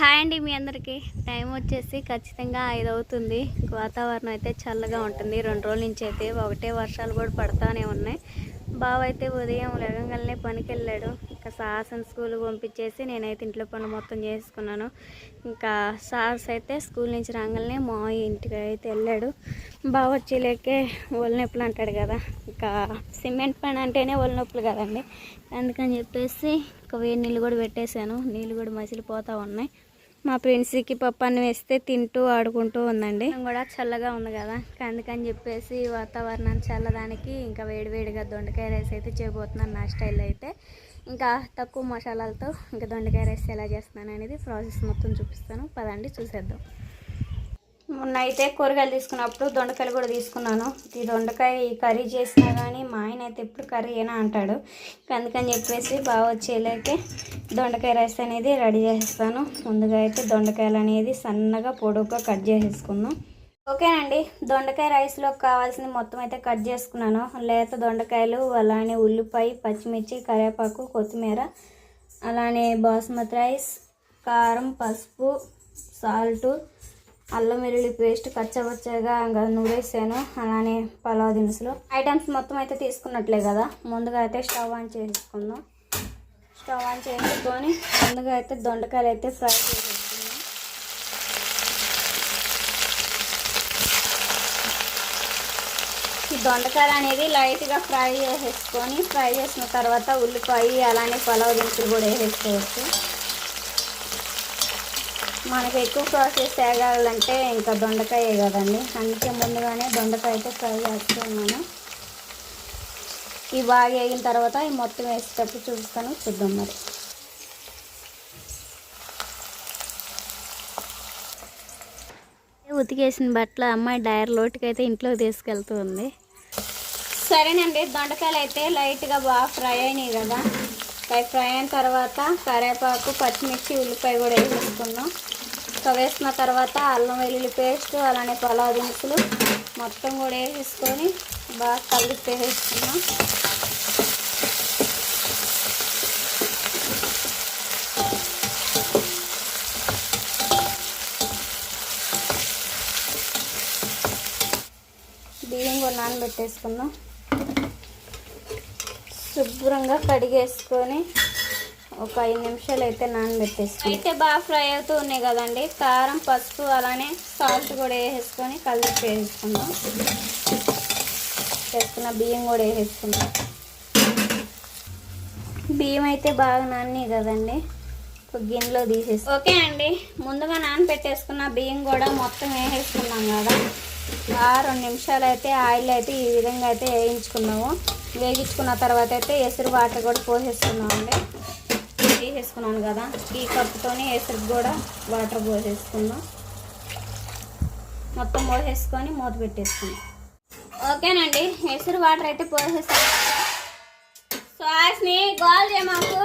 Hi అండి మీ అందరికీ. Time వచ్చేసి ఖచ్చితంగా ఐదు అవుతుంది వాతావరణం అయితే చల్లగా ఉంటుంది. రెండు రోజుల నుంచి అయితే ఒకటే వర్షాలు కూడా పడతానే ఉన్నాయి. బావ అయితే ఉదయం లేవగానే పనికి వెళ్ళాడు ఇంకా సాహసం స్కూల్ పంపించేసి నేనైతే ఇంట్లో పని మొత్తం చేసుకున్నాను. ఇంకా సార్స్ అయితే స్కూల్ నుంచి రాగానే మా ఇంటికి అయితే వెళ్ళాడు. బావ వచ్చేలేకే ఒళ్ళు నొప్పులు అంటాడు కదా. ఇంకా సిమెంట్ పని అంటేనే ఒళ్ళు నొప్పులు కదండి. అందుకని చెప్పేసి ఒక వేడి నీళ్ళు కూడా పెట్టేశాను. నీళ్ళు కూడా మసిలిపోతూ ఉన్నాయి. మా ఫ్రెండ్స్కి పప్పాన్ని వేస్తే తింటూ ఆడుకుంటూ ఉందండి. కూడా చల్లగా ఉంది కదా. అందుకని చెప్పేసి వాతావరణం చల్లదానికి ఇంకా వేడివేడిగా దొండకాయ రైస్ అయితే చేయబోతున్నాను నా స్టైల్లో అయితే. ఇంకా తక్కువ మసాలాలతో ఇంకా దొండకాయ రైస్ ఎలా చేస్తున్నాను అనేది ప్రాసెస్ మొత్తం చూపిస్తాను. పదండి చూసేద్దాం. మొన్న అయితే కూరగాయలు తీసుకున్నప్పుడు దొండకాయలు కూడా తీసుకున్నాను. ఈ దొండకాయ ఈ కర్రీ చేసినా కానీ మా ఆయన అయితే ఎప్పుడు కర్రీ అయినా అంటాడు. అందుకని చెప్పేసి బాగా వచ్చేలాకే దొండకాయ రైస్ అనేది రెడీ చేసేస్తాను ముందుగా అయితే దొండకాయలు అనేది సన్నగా పొడుగ్గా కట్ చేసేసుకుందాం. ఓకేనండి దొండకాయ రైస్లో కావాల్సింది మొత్తం అయితే కట్ చేసుకున్నాను. లేత దొండకాయలు అలానే ఉల్లిపాయ పచ్చిమిర్చి కరివేపాకు కొత్తిమీర అలానే బాస్మతి రైస్ కారం పసుపు సాల్టు అల్లం వెల్లుల్లి పేస్ట్ కచ్చబచ్చగా ఇంకా నూరేసాను. అలానే పలావ్ దినుసులు. ఐటమ్స్ మొత్తం అయితే తీసుకున్నట్లే కదా. ముందుగా అయితే స్టవ్ ఆన్ చేసుకుందాం స్టవ్ ఆన్ చేసుకొని ముందుగా అయితే దొండకాయలు అయితే ఫ్రై చేసేసుకుందాం. ఈ దొండకాయలు అనేది లైట్గా ఫ్రై చేసేసుకొని ఫ్రై చేసిన తర్వాత ఉల్లిపాయ అలానే పలావ్ దినుసులు కూడా వేసేసుకోవచ్చు. మనకి ఎక్కువ ప్రాసెస్ తేగాలంటే ఇంకా దొండకాయ కదండి. అందుకే ముందుగానే దొండకాయ అయితే ఫ్రై చేస్తున్నాను. ఇవి బాగా వేగిన తర్వాత ఈ మొత్తం వేసేటప్పుడు చూపిస్తాను చూద్దాం మరి. ఉతికేసిన బట్టలు అమ్మాయి డైర్ లోటుకి అయితే ఇంట్లోకి తీసుకెళ్తూ ఉంది సరేనండి దొండకాయలు అయితే లైట్గా బాగా ఫ్రై అయినాయి కదా. అవి ఫ్రై అయిన తర్వాత కరివేపాకు పచ్చిమిర్చి ఉల్లిపాయ కూడా వేసేసుకున్నాం ఇంకా వేసుకున్న తర్వాత అల్లం వెల్లుల్లి పేస్ట్ అలానే పలావ్ దినుసులు మొత్తం కూడా వేసేసుకొని బాగా కలిపి వేసేసుకున్నాం బియ్యం కూడా నానబెట్టేసుకున్నాం. శుభ్రంగా కడిగేసుకొని ఒక ఐదు నిమిషాలు అయితే నానబెట్టేసుకుని అయితే బాగా ఫ్రై అవుతూ ఉన్నాయి కదండి. కారం పసుపు అలానే సాల్ట్ కూడా వేసేసుకొని కలిపి వేసేసుకుందాం. వేసుకున్న బియ్యం కూడా వేసేసుకుందాం. బియ్యం అయితే బాగా నాని కదండి. ఒక గిన్నెలో తీసేసి ఓకే అండి. ముందుగా నానబెట్టేసుకున్న బియ్యం కూడా మొత్తం వేసేసుకున్నాం కదా. ఆ రెండు నిమిషాలు అయితే ఆయిల్ అయితే ఈ విధంగా అయితే వేయించుకున్నాము వేగించుకున్న తర్వాత అయితే ఎసురు వాటర్ కూడా పోసేసుకున్నామండి. తీసేసుకున్నాను కదా. ఈ కప్పుతోనే ఎసురు కూడా వాటర్ పోసేసుకుందాం మొత్తం పోసేసుకొని మూత పెట్టేసుకున్నాం. ఓకేనండి ఎసురు వాటర్ అయితే పోసేస్తాను శ్వాసని గోల్ చేయమాకు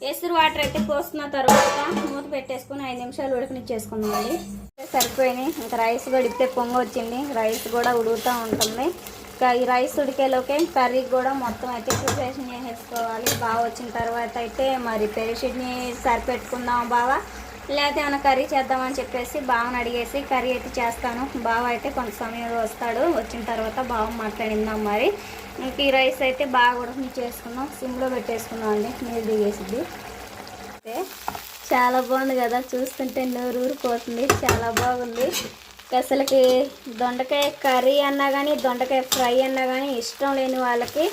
ఎసురు వాటర్ అయితే పోసుకున్న తర్వాత మూత పెట్టేసుకుని ఐదు నిమిషాలు ఉడకనిచ్చేసుకున్నామండి. సరిపోయినాయి. ఇంకా రైస్ కూడా ఇప్పుడే పొంగ వచ్చింది రైస్ కూడా ఉడుగుతూ ఉంటుంది. ఈ రైస్ ఉడికేలోకే కర్రీ కూడా మొత్తం అయితే ప్రిపరేషన్ చేసేసుకోవాలి. బాగా వచ్చిన తర్వాత అయితే మరి పెరిషిడ్ని సరిపెట్టుకుందాం బావా. లేకపోతే ఏమైనా కర్రీ చేద్దామని చెప్పేసి బావని అడిగేసి కర్రీ అయితే చేస్తాను. బావ అయితే కొంత సమయం వస్తాడు. వచ్చిన తర్వాత బావ మాట్లాడిందాం మరి. ఇంక ఈ రైస్ అయితే బాగా ఉడకని చేసుకుందాం సిమ్లో పెట్టేసుకుందాం అండి. నీళ్ళు దిగేసిద్ది. అయితే చాలా బాగుంది కదా. చూస్తుంటే నోరు ఊరిపోతుంది. చాలా బాగుంది. అసలుకి దొండకాయ కర్రీ అన్నా కానీ దొండకాయ ఫ్రై అన్నా కానీ ఇష్టం లేని వాళ్ళకి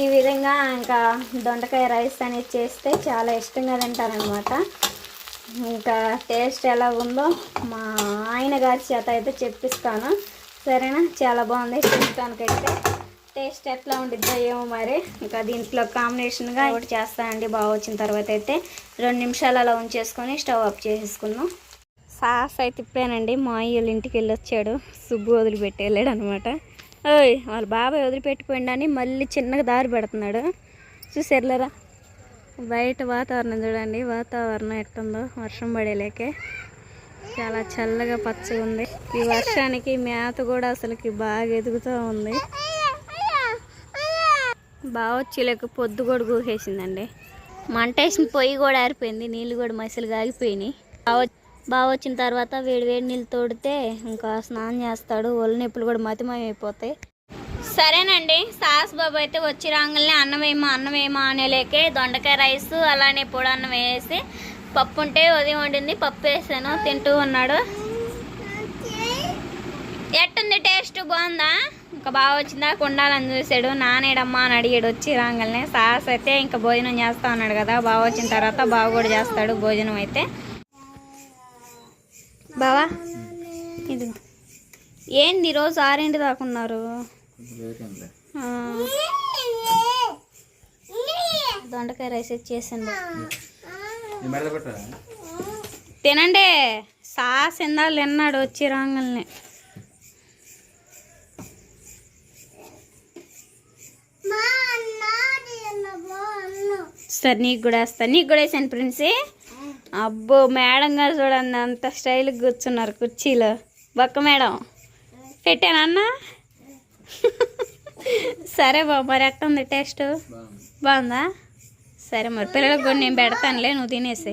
ఈ విధంగా ఇంకా దొండకాయ రైస్ అనేది చేస్తే చాలా ఇష్టంగా తింటారనమాట ఇంకా టేస్ట్ ఎలా ఉందో మా ఆయన గారి చేత అయితే చెప్పిస్తాను. సరేనా? చాలా బాగుంది చూడటానికైతే టేస్ట్ ఎట్లా ఉండిద్దో ఏమో మరి. ఇంకా దీంట్లో కాంబినేషన్గా ఒకటి చేస్తానండి బాగా వచ్చిన తర్వాత అయితే. రెండు నిమిషాలు అలా ఉంచేసుకొని స్టవ్ ఆఫ్ చేసేసుకుందాం. సాస్ అయితే ఇప్పుడేనండి మా అయ్యోళ్ళ ఇంటికి వెళ్ళి వచ్చాడు సుబ్బు వదిలిపెట్టి వెళ్ళాడు అనమాట ఓయ్ వాళ్ళ బాబాయ్ వదిలిపెట్టిపోయిండని మళ్ళీ చిన్నగా దారి పెడుతున్నాడు. చూసారులేరా? బయట వాతావరణం చూడండి. వాతావరణం ఎట్టుందో? వర్షం పడేలేకే. చాలా చల్లగా పచ్చగా ఉంది. ఈ వర్షానికి మేత కూడా అసలుకి బాగా ఎదుగుతూ ఉంది. బాగా వచ్చి లేక పొద్దు కూడా కూసేసిందండి మంట వేసిన పొయ్యి కూడా ఆరిపోయింది. నీళ్ళు కూడా మసలు ఆగిపోయినాయి బాగా బావ వచ్చిన తర్వాత వేడి వేడి నీళ్ళు తోడితే ఇంకా స్నానం చేస్తాడు. ఒళ్ళు నొప్పులు కూడా మతిమయమైపోతాయి. సరేనండి. సాస్ బాబు అయితే వచ్చి రాగానే అన్నం వేయమా అన్నం వేయమా అనేలేకే దొండకాయ రైస్ అలానే పొడి అన్నం వేసి పప్పు ఉంటే ఉదయం వండింది. పప్పు వేసాను తింటూ ఉన్నాడు. ఎట్టుంది టేస్ట్? బాగుందా? ఇంకా బాగా వచ్చిందా? ఉండాలని చూసాడు. నానేడమ్మా అని అడిగాడు వచ్చి రాగానే సాస్ అయితే ఇంకా భోజనం చేస్తా ఉన్నాడు కదా. బాగా వచ్చిన తర్వాత బావ కూడా చేస్తాడు భోజనం అయితే. బావా? ఇది ఏంది ఈరోజు ఆరేంటి దాకున్నారు దొండకాయ రైస్ చేసిండు తినండి. సాస్ ఇందాలు తిన్నాడు వచ్చి రాగానే సరే నీకు కూడా వేస్తా. నీకు కూడా వేసాను ప్రిన్సీ. అబ్బో మేడం గారు చూడండి అంత స్టైల్గా కూర్చున్నారు కుర్చీలో. బొక్క మేడం పెట్టానన్నా సరే బాబు మరి ఎట్ట ఉంది టేస్ట్ బాగుందా? సరే మరి పిల్లలకు కూడా నేను పెడతానులే నువ్వు తినేసి